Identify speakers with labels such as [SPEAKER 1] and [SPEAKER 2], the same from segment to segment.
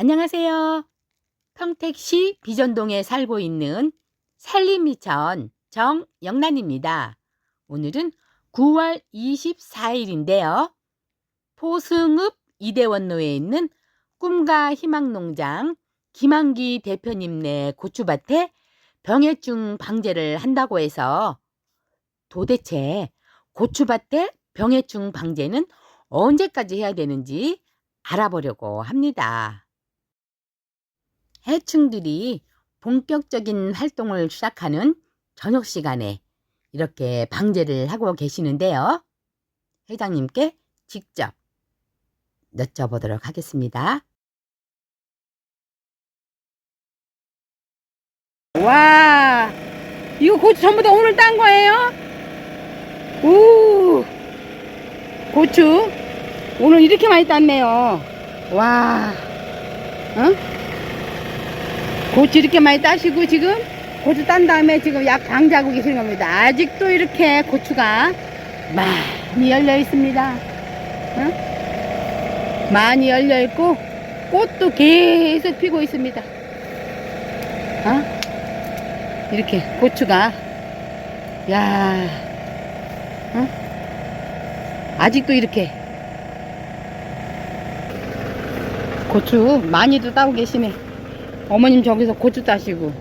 [SPEAKER 1] 안녕하세요. 평택시 비전동에 살고 있는 산림미천 정영란입니다. 오늘은 9월 24일인데요. 포승읍 이대원로에 있는 꿈과 희망농장 김한기 대표님네 고추밭에 병해충 방제를 한다고 해서 도대체 고추밭에 병해충 방제는 언제까지 해야 되는지 알아보려고 합니다. 해충들이 본격적인 활동을 시작하는 저녁 시간에 이렇게 방제를 하고 계시는데요. 회장님께 직접 여쭤보도록 하겠습니다. 와, 이거 고추 전부 다 오늘 딴 거예요? 오, 고추 오늘 이렇게 많이 땄네요. 와, 어? 고추 이렇게 많이 따시고 지금 고추 딴 다음에 지금 약 방지하고 계시는 겁니다. 아직도 이렇게 고추가 많이 열려 있습니다. 어? 많이 열려 있고 꽃도 계속 피고 있습니다. 어? 이렇게 고추가 야, 어? 아직도 이렇게 고추 많이도 따고 계시네. 어머님 저기서 고추 따시고.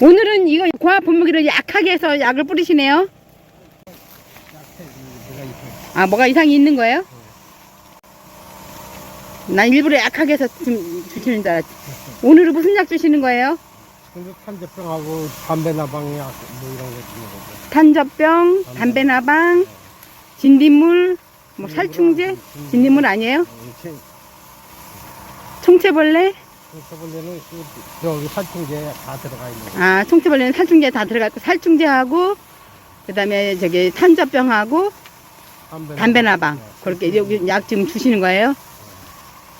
[SPEAKER 1] 오늘은 이거 고압 분무기를 약하게 해서 약을 뿌리시네요. 아, 뭐가 이상이 있는 거예요? 난 일부러 약하게 해서 좀 주시는 줄 알았지. 오늘은 무슨 약 주시는 거예요?
[SPEAKER 2] 탄저병하고 담배 나방 약 뭐 이런 거 주는 거죠.
[SPEAKER 1] 탄저병, 담배나방, 진딧물, 뭐 살충제? 진딧물 아니에요? 총체벌레?
[SPEAKER 2] 청소벌레는 여기 살충제 다 들어가 있는 거.
[SPEAKER 1] 아, 총체벌레는 살충제 다 들어가 있고 살충제하고 그다음에 저기 탄저병하고
[SPEAKER 2] 담배,
[SPEAKER 1] 담배나방
[SPEAKER 2] 네.
[SPEAKER 1] 그렇게 여기 약 지금 주시는 거예요.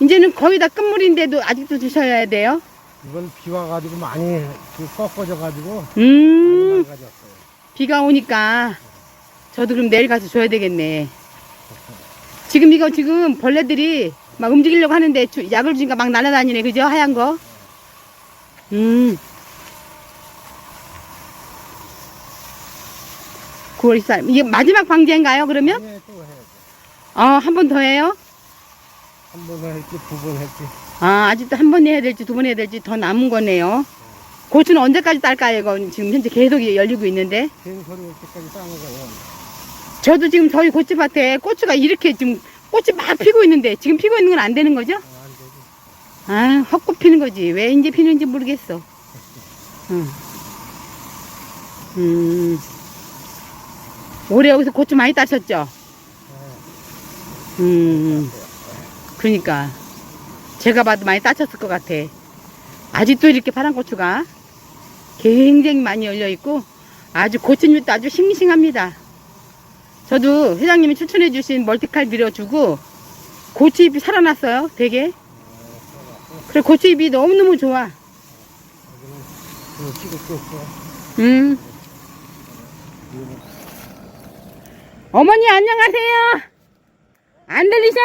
[SPEAKER 1] 이제는 거의 다 끝물인데도 아직도 주셔야 돼요.
[SPEAKER 2] 이번 비 와가지고 많이 그 꺾어져가지고 많이
[SPEAKER 1] 음,
[SPEAKER 2] 망가졌어요.
[SPEAKER 1] 비가 오니까 저도 그럼 내일 가서 줘야 되겠네. 지금 이거 지금 벌레들이 막 움직이려고 하는데 주- 약을 주니까 막 날아다니네, 그죠? 하얀 거. 음. 9월 14일. 이게 마지막 방제인가요, 그러면?
[SPEAKER 2] 네, 또 해야죠.
[SPEAKER 1] 어, 한번 더 해요?
[SPEAKER 2] 한 번은 할지 두 번 할지.
[SPEAKER 1] 아, 아직도 한 번 해야 될지 두 번 해야 될지 더 남은 거네요. 고추는 언제까지 딸까요? 이거 지금 현재 계속 열리고 있는데.
[SPEAKER 2] 된 소리 올 때까지 싸는 거예요.
[SPEAKER 1] 저도 지금 저희 고추밭에 고추가 이렇게 지금 꽃이 막 피고 있는데 지금 피고 있는 건 안 되는 거죠? 아, 헛꽃 피는 거지. 왜 이제 피는지 모르겠어. 응. 음. 올해 여기서 고추 많이 따셨죠?
[SPEAKER 2] 네.
[SPEAKER 1] 음. 그러니까 제가 봐도 많이 따셨을 것 같아. 아직도 이렇게 파란 고추가 굉장히 많이 열려 있고 아주 고추잎도 아주 싱싱합니다. 저도 회장님이 추천해 주신 멀티칼 밀어주고 고추잎이 살아났어요. 되게. 그래 고추잎이 너무너무 좋아. 음. 어머니 안녕하세요. 안 들리셔?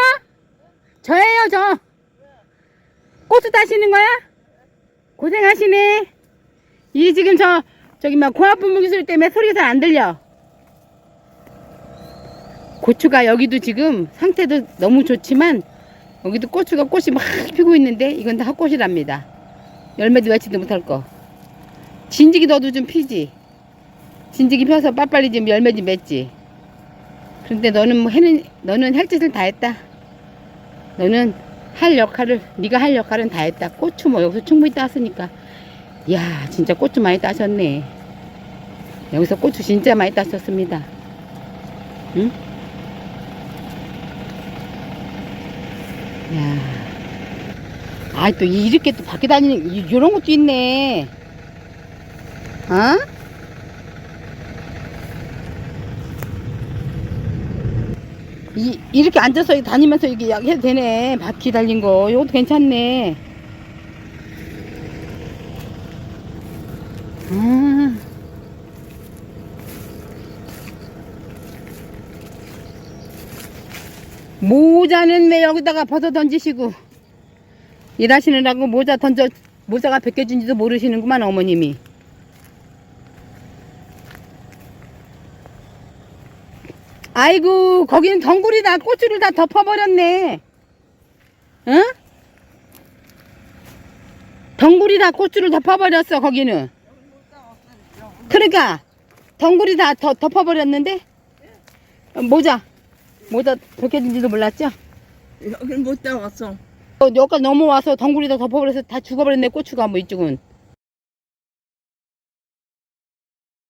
[SPEAKER 1] 저예요 저. 고추 따시는 거야? 고생하시네. 이 지금 저 저기 막 고압분무 기술 때문에 소리가 잘 안 들려. 고추가 여기도 지금 상태도 너무 좋지만 여기도 고추가 꽃이 막 피고 있는데 이건 다 헛꽃이랍니다. 열매도 맺지도 못할 거. 진지기 너도 좀 피지. 진지기 펴서 빨빨리 좀 열매 좀 맺지. 그런데 너는 뭐 해는 너는 할 짓을 다 했다. 너는 할 역할을 네가 할 역할은 다 했다. 고추 뭐 여기서 충분히 땄으니까. 야 진짜 고추 많이 따셨네. 여기서 고추 진짜 많이 따셨습니다. 응? 야. 아, 또 이렇게 또 밖에 다니는 이- 이런 것도 있네. 어? 이, 이렇게 앉아서 다니면서 이게 약 해도 되네. 바퀴 달린 거. 이것도 괜찮네. 아. 모자는 왜 여기다가 벗어 던지시고 일하시느라고 모자 던져 모자가 벗겨진지도 모르시는구만 어머님이. 아이고 거기는 덩굴이다. 고추를 다 덮어버렸네. 응? 덩굴이 다 고추를 덮어버렸어 거기는. 그러니까 덩굴이 다 더, 덮어버렸는데? 어, 모자 모자 벗겨진지도 몰랐죠?
[SPEAKER 3] 여긴 못 따왔어.
[SPEAKER 1] 어, 여기까지 넘어와서 덩굴이 다 덮어버려서 다 죽어버렸네 고추가 뭐 이쪽은